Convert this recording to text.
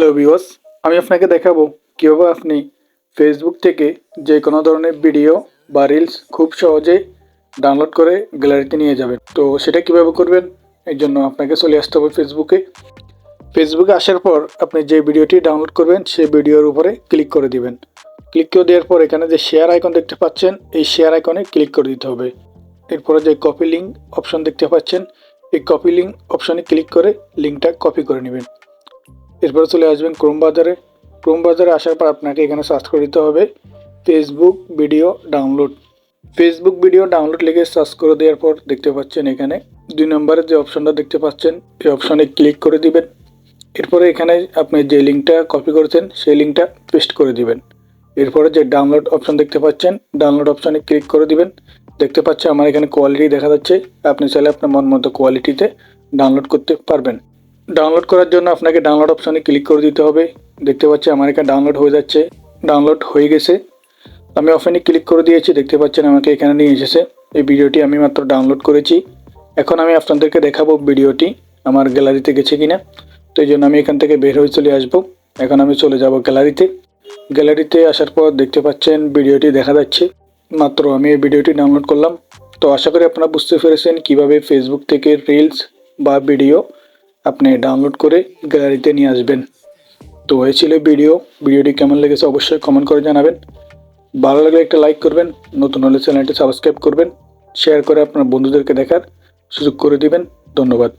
Hello viewers, আমি আপনাকে দেখাবো কীভাবে আপনি ফেসবুক থেকে যে কোনো ধরনের ভিডিও বা রিলস খুব সহজে ডাউনলোড করে গ্যালারিতে নিয়ে যাবেন। তো সেটা কীভাবে করবেন, এর জন্য আপনাকে চলে আসতে হবে ফেসবুকে ফেসবুকে আসার পর আপনি যে ভিডিওটি ডাউনলোড করবেন সেই ভিডিওর উপরে ক্লিক করে দিবেন। ক্লিক করে দেওয়ার পর এখানে যে শেয়ার আইকন দেখতে পাচ্ছেন, এই শেয়ার আইকনে ক্লিক করে দিতে হবে। এরপরে যে কপি লিঙ্ক অপশন দেখতে পাচ্ছেন, এই কপি লিঙ্ক অপশনে ক্লিক করে লিঙ্কটা কপি করে নেবেন। এরপরে চলে আসবেন ক্রোম বাজারে। ক্রোম বাজারে আসার পর আপনাকে এখানে সার্চ করে দিতে হবে Facebook video download Facebook video download লিখে সার্চ করে দেওয়ার পর দেখতে পাচ্ছেন এখানে দুই নম্বরের যে অপশনটা দেখতে পাচ্ছেন, এই অপশনে ক্লিক করে দিবেন। এরপরে এখানে আপনি যে লিঙ্কটা কপি করেছেন, সেই লিঙ্কটা পেস্ট করে দিবেন। এরপরে যে ডাউনলোড অপশন দেখতে পাচ্ছেন ডাউনলোড অপশনে ক্লিক করে দিবেন। দেখতে পাচ্ছেন আমার এখানে কোয়ালিটি দেখা যাচ্ছে। আপনি চাইলে আপনার মন মতো কোয়ালিটিতে ডাউনলোড করতে পারবেন। ডাউনলোড করার জন্য আপনাকে ডাউনলোড অপশনে ক্লিক করে দিতে হবে। দেখতে পাচ্ছি আমার এখানে ডাউনলোড হয়ে যাচ্ছে। ডাউনলোড হয়ে গেছে। আমি অপশনে ক্লিক করে দিয়েছি। দেখতে পাচ্ছেন আমাকে এখানে নিয়ে এসেছে। এই ভিডিওটি আমি মাত্র ডাউনলোড করেছি। এখন আমি আপনাদেরকে দেখাবো ভিডিওটি আমার গ্যালারিতে গেছে কিনা। তো এই জন্য আমি এখান থেকে বের হয়ে চলে আসব। এখন আমি চলে যাব গ্যালারিতে। গ্যালারিতে আসার পর দেখতে পাচ্ছেন ভিডিওটি দেখা যাচ্ছে। মাত্র আমি এই ভিডিওটি ডাউনলোড করলাম। তো আশা করি আপনারা বুঝতে পেরেছেন কীভাবে ফেসবুক থেকে রিলস বা ভিডিও আপনি ডাউনলোড করে গ্যালারিতে নিয়ে আসবেন। তো এই ছিল ভিডিও ভিডিওটি কেমন লেগেছে অবশ্যই কমেন্ট করে জানাবেন। ভালো লাগলে একটা লাইক করবেন। নতুন হলে চ্যানেলটি সাবস্ক্রাইব করবেন। শেয়ার করে আপনার বন্ধুদেরকে দেখার সুযোগ করে দিবেন। ধন্যবাদ।